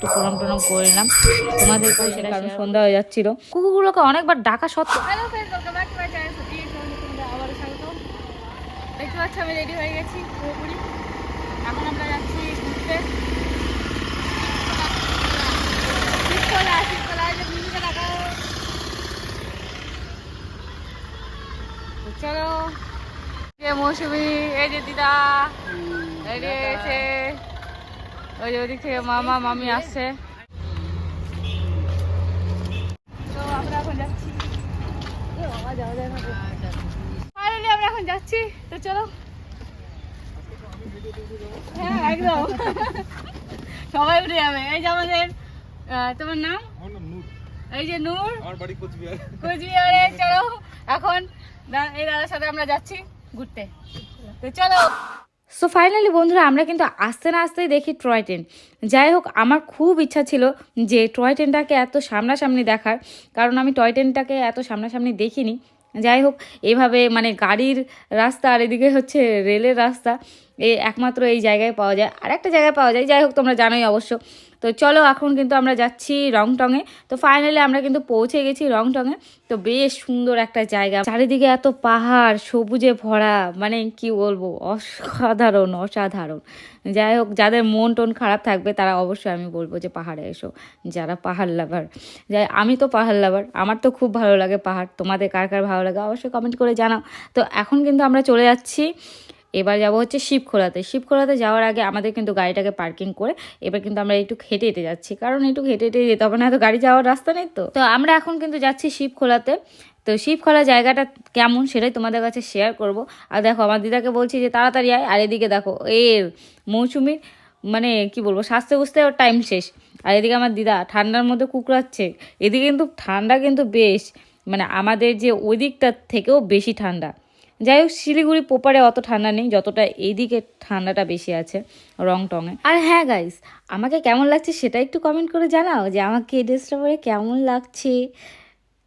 একটু প্রণাম টনাম করে নিলাম। তোমাদেরকেও সেটা কারণ সন্ধ্যা হয়ে যাচ্ছিল। কুকুরগুলোকে অনেকবার ডাকা সত্ত্বেও সত্যি দেখতে পাচ্ছ আমি রেডি হয়ে গেছি পুরোপুরি। এখন আমরা যাচ্ছি ঘুরতে। চলো মৌসুমি এই যে দিদা। ওই ওদিক থেকে মামা মামি আসছে। তো আমরা এখন যাচ্ছি। আমরা এখন যাচ্ছি তো চলো। হ্যাঁ একদম। সবাই উঠে যাবে। এই যে আমাদের আহ, তোমার নাম? এই যে নূর। বাড়ি কোচবিহার। কোচবিহারে চলো। এখন এই দাদার সাথে আমরা যাচ্ছি ঘুরতে। তো চলো। সো ফাইনালি বন্ধুরা, আমরা কিন্তু আস্তে না আস্তেই দেখি টয় ট্রেন যাই হোক, আমার খুব ইচ্ছা ছিল যে টয় ট্রেনটাকে এত সামনাসামনি দেখার, কারণ আমি টয় ট্রেনটাকে এত সামনাসামনি দেখিনি। যাই হোক, এভাবে মানে গাড়ির রাস্তা আর এদিকে হচ্ছে রেলের রাস্তা, এ একমাত্র এই জায়গায় পাওয়া যায়। আর একটা জায়গায় পাওয়া যায়, যাই হোক, তোমরা জানোই অবশ্য। তো চলো এখন কিন্তু আমরা যাচ্ছি রংটংয়ে। তো ফাইনালি আমরা কিন্তু পৌঁছে গেছি রংটংয়ে। তো বেশ সুন্দর একটা জায়গা। চারিদিকে এত পাহাড়, সবুজে ভরা। মানে কি বলব? অসাধারণ অসাধারণ। যাই হোক, যাদের মন টন খারাপ থাকবে, তারা অবশ্যই আমি বলব যে পাহাড়ে এসো, যারা পাহাড় লাভার যাই, আমি তো পাহাড় লাভার আমার তো খুব ভালো লাগে পাহাড়। তোমাদের কার কার ভালো লাগে অবশ্যই কমেন্ট করে জানাও। তো এখন কিন্তু আমরা চলে যাচ্ছি এবার যাব হচ্ছে শিবখোলাতে। শিবখোলাতে যাওয়ার আগে আমাদের কিন্তু গাড়িটাকে পার্কিং করে এবার কিন্তু আমরা একটু হেঁটে হেঁটে যাচ্ছি। কারণ একটু হেঁটে হেঁটে যেতে হবে, না তো গাড়ি যাওয়ার রাস্তা নেই তো। তো আমরা এখন কিন্তু যাচ্ছি শিবখোলাতে। তো শিবখোলা জায়গাটা কেমন সেটাই তোমাদের কাছে শেয়ার করব। আর দেখো আমার দিদাকে বলছি যে, তাড়াতাড়ি আয়। আর এদিকে দেখো এর মৌসুমির মানে কি বলব সাজতে বুঝতে ওর টাইম শেষ। আর এদিকে আমার দিদা ঠান্ডার মধ্যে কুকড়াচ্ছে। এদিকে কিন্তু ঠান্ডা কিন্তু বেশ মানে আমাদের যে ওই দিকটার থেকেও বেশি ঠান্ডা। যাই হোক শিলিগুড়ি পোপারে অত ঠান্ডা নেই, যতটা এইদিকে ঠান্ডাটা বেশি আছে রং টঙে আর হ্যাঁ গাইস আমাকে কেমন লাগছে সেটা একটু কমেন্ট করে জানাও যে আমাকে এই ড্রেসটা পরে কেমন লাগছে।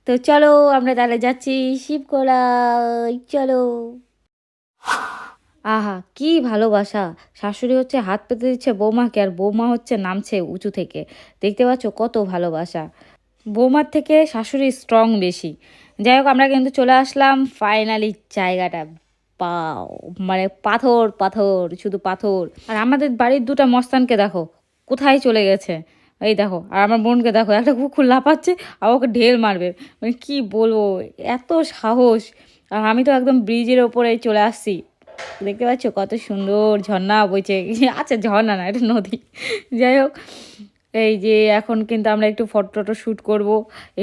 তো চলো আমরা তাহলে যাচ্ছি শিবকোলায়, চলো। আহা, কি ভালোবাসা। শাশুড়ি হচ্ছে হাত পেতে দিচ্ছে বৌমাকে আর বৌমা হচ্ছে নামছে উঁচু থেকে। দেখতে পাচ্ছ কত ভালোবাসা। বৌমার থেকে শাশুড়ি স্ট্রং বেশি। যাই হোক, আমরা কিন্তু চলে আসলাম ফাইনালি জায়গাটা। পাও মানে পাথর পাথর, শুধু পাথর। আর আমাদের বাড়ির দুটো মস্তানকে দেখো, কোথায় চলে গেছে? এই দেখো, আর আমার বোনকে দেখো, একটা কুকুর লাফাচ্ছে আর ওকে ঢেল মারবে। মানে কি বলব, এত সাহস। আর আমি তো একদম ব্রিজের ওপরে চলে আসছি। দেখতে পাচ্ছ কত সুন্দর ঝর্ণা বইছে। আচ্ছা ঝর্ণা না, এটা নদী। যাই হোক এই যে এখন কিন্তু আমরা একটু ফটো টটো শ্যুট করব,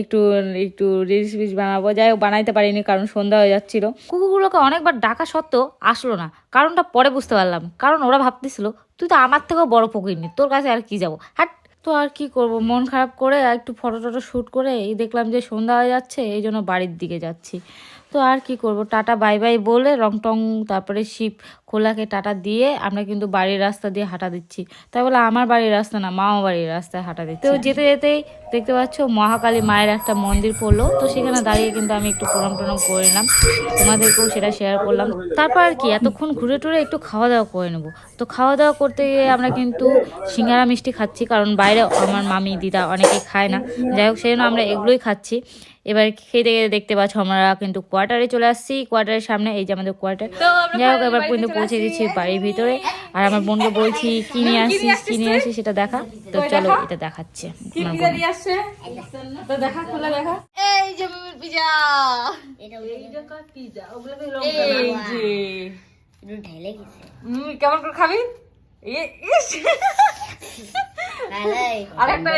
একটু একটু রিলস ফিলস বানাবো, যাই বানাইতে পারিনি কারণ সন্ধ্যা হয়ে যাচ্ছিল। কুকুরগুলোকে অনেকবার ডাকা সত্ত্বেও আসলো না, কারণটা পরে বুঝতে পারলাম, কারণ ওরা ভাবতেছিল, তুই তো আমার থেকেও বড় পকিনি তোর কাছে আর কি যাব? হাট, তো আর কি করব, মন খারাপ করে একটু ফটো টটো শ্যুট করে এই দেখলাম যে সন্ধ্যা হয়ে যাচ্ছে, এই জন্য বাড়ির দিকে যাচ্ছি। তো আর কি করব, টাটা, বাই বাই বলে রং টং তারপরে শিব খোলাকে টাটা দিয়ে আমরা কিন্তু বাড়ির রাস্তা দিয়ে হাঁটা দিচ্ছি। তাই বলে আমার বাড়ির রাস্তা না মামা বাড়ির রাস্তায় হাঁটা দিচ্ছি। তো যেতে যেতেই দেখতে পাচ্ছ মহাকালী মায়ের একটা মন্দির পড়ল। তো সেখানে দাঁড়িয়ে কিন্তু আমি একটু প্রণাম টনাম করে নিলাম। তোমাদেরকেও সেটা শেয়ার করলাম। তারপর আর কি, এতক্ষণ ঘুরে টুরে একটু খাওয়া দাওয়া করে নেব। তো খাওয়া দাওয়া করতে গিয়ে আমরা কিন্তু সিঙ্গারা মিষ্টি খাচ্ছি। কারণ বাইরে আমার মামি, দিদা অনেকে খায় না। যাই হোক সেই জন্য আমরা এগুলোই খাচ্ছি। এবার খেতে গিয়ে দেখতে পাচ্ছ আমরা কিন্তু কোয়ার্টারে চলে আসছি কোয়ার্টারের সামনে এই যে আমাদের কোয়ার্টার। যাই হোক এবার পর্যন্ত পৌঁছে দিচ্ছি বাড়ির ভিতরে। আর আমার বোনকে বলছি কি নিয়ে আসছিস কি নিয়ে তুই? আসছিস সেটা দেখা। তো চলো এটা দেখাচ্ছে। এই যে পিজা। কেমন করে খাবি? আরেকটা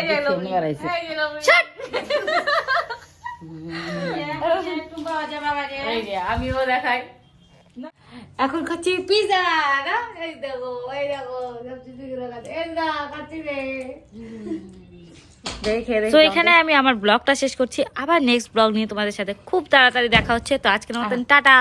আমিও দেখাই এখন খাচ্ছি পিজা এই দেখো এই দেখো তো এখানে আমি আমার ব্লগটা শেষ করছি। আবার নেক্সট ব্লগ নিয়ে তোমাদের সাথে খুব তাড়াতাড়ি দেখা হচ্ছে। তো আজকের মতন টাটা।